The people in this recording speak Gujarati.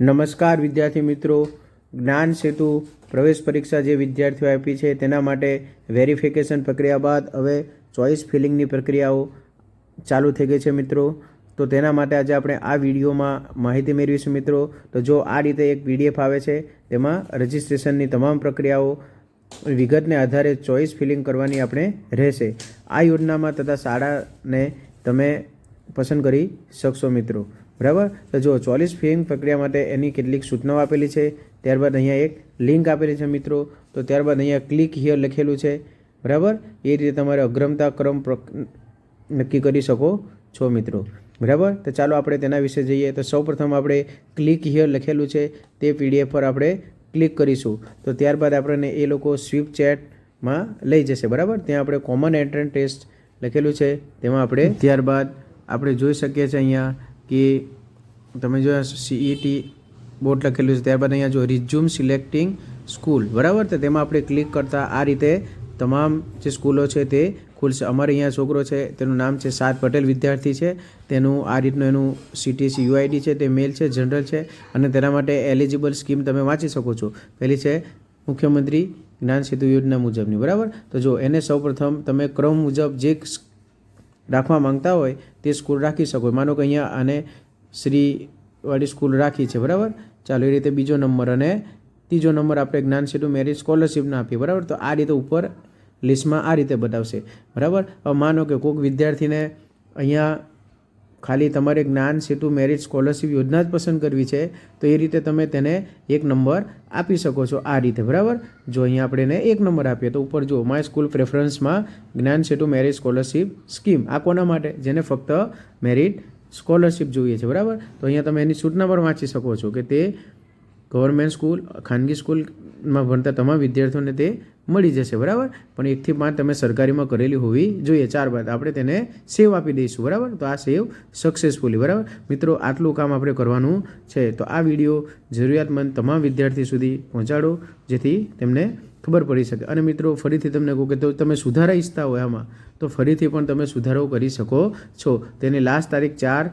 નમસ્કાર વિદ્યાર્થી મિત્રો. જ્ઞાન સેતુ પ્રવેશ પરીક્ષા જે વિદ્યાર્થીઓ આપી છે તેના માટે વેરિફિકેશન પ્રક્રિયા બાદ હવે ચોઇસ ફિલિંગની પ્રક્રિયાઓ ચાલુ થઈ ગઈ છે મિત્રો. તો તેના માટે આજે આપણે આ વિડીયોમાં માહિતી મેળવીશું મિત્રો. તો જો આ રીતે એક પીડીએફ આવે છે, તેમાં રજિસ્ટ્રેશનની તમામ પ્રક્રિયાઓ, વિગતને આધારે ચોઇસ ફિલિંગ કરવાની આપણે રહેશે. આ યોજનામાં તથા શાળાને તમે પસંદ કરી શકશો મિત્રો. બરાબર? તો જો ચોલીસ ફિલિંગ પ્રક્રિયા માટે એની કેટલીક સૂચનાઓ આપેલી છે, ત્યારબાદ અહીંયા એક લિંક આપેલી છે મિત્રો, તો ત્યારબાદ અહીંયા ક્લિક હિયર લખેલું છે, બરાબર? એ રીતે તમારે અગ્રમતા ક્રમ નક્કી કરી શકો છો મિત્રો, બરાબર? તો ચાલો આપણે તેના વિશે જઈએ. તો સૌપ્રથમ આપણે ક્લિક હિયર લખેલું છે, તે પીડીએફ પર આપણે ક્લિક કરીશું. તો ત્યારબાદ આપણને એ લોકો સ્વીપ ચેટમાં લઈ જશે, બરાબર? ત્યાં આપણે કોમન એન્ટ્રન્સ ટેસ્ટ લખેલું છે, તેમાં આપણે ત્યારબાદ આપણે જોઈ શકીએ છીએ અહીંયા કે તમે જો સીઈટી બોર્ડ લખેલું છે, ત્યારબાદ અહીંયા જો રિઝ્યુમ સિલેક્ટિંગ સ્કૂલ બરાબર? તો તેમાં આપણે ક્લિક કરતાં આ રીતે તમામ જે સ્કૂલો છે તે ખુલશે. અમારે અહીંયા છોકરો છે, તેનું નામ છે સાત પટેલ, વિદ્યાર્થી છે. તેનું આ રીતનું એનું સીટીસી યુઆઈડી છે, તે મેલ છે જનરલ છે, અને તેના માટે એલિજિબલ સ્કીમ તમે વાંચી શકો છો. પહેલી છે મુખ્યમંત્રી જ્ઞાન સેતુ યોજના મુજબની, બરાબર? તો જો એને સૌપ્રથમ તમે ક્રમ મુજબ જે રાખવા માંગતા હોય તે સ્કૂલ રાખી શકો. માનો કે અહીંયા આને શ્રીવાળી સ્કૂલ રાખી છે, બરાબર? ચાલો, એ રીતે બીજો નંબર અને ત્રીજો નંબર આપણે જ્ઞાન સેતુ મેરિટ સ્કોલરશિપના આપીએ, બરાબર? તો આ રીતે ઉપર લિસ્ટમાં આ રીતે બતાવશે, બરાબર? હવે માનો કે કોઈક વિદ્યાર્થીને અહીંયા ખાલી તમારે જ્ઞાન સેતુ મેરિટ સ્કોલરશિપ યોજના જ પસંદ કરવી છે, તો એ રીતે તમે તેને એક નંબર આપી શકો છો આ રીતે, બરાબર? જો અહીંયા આપણે એને એક નંબર આપીએ, તો ઉપર જો માય સ્કૂલ પ્રેફરન્સમાં જ્ઞાન સેતુ મેરિટ સ્કોલરશિપ સ્કીમ આ કોના માટે? જેને ફક્ત મેરિટ સ્કોલરશિપ જોઈએ છે, બરાબર? તો અહીંયા તમે એની સૂચના પર વાંચી શકો છો કે તે ગવર્મેન્ટ સ્કૂલ, ખાનગી સ્કૂલમાં ભણતા તમામ વિદ્યાર્થીઓને તે મળી જશે, બરાબર? પણ એકથી પાંચ તમે સરકારીમાં કરેલી હોવી જોઈએ. ચાર બાદ આપણે તેને સેવ આપી દઈશું, બરાબર? તો આ સેવ સક્સેસફુલી બરાબર? મિત્રો, આટલું કામ આપણે કરવાનું છે. તો આ વીડિયો જરૂરિયાતમંદ તમામ વિદ્યાર્થી સુધી પહોંચાડો, જેથી તેમને ખબર પડી શકે. અને મિત્રો, ફરીથી તમને કહું કે તો તમે સુધારા ઈચ્છતા હોય આમાં, તો ફરીથી પણ તમે સુધારો કરી શકો છો. તેની લાસ્ટ તારીખ ચાર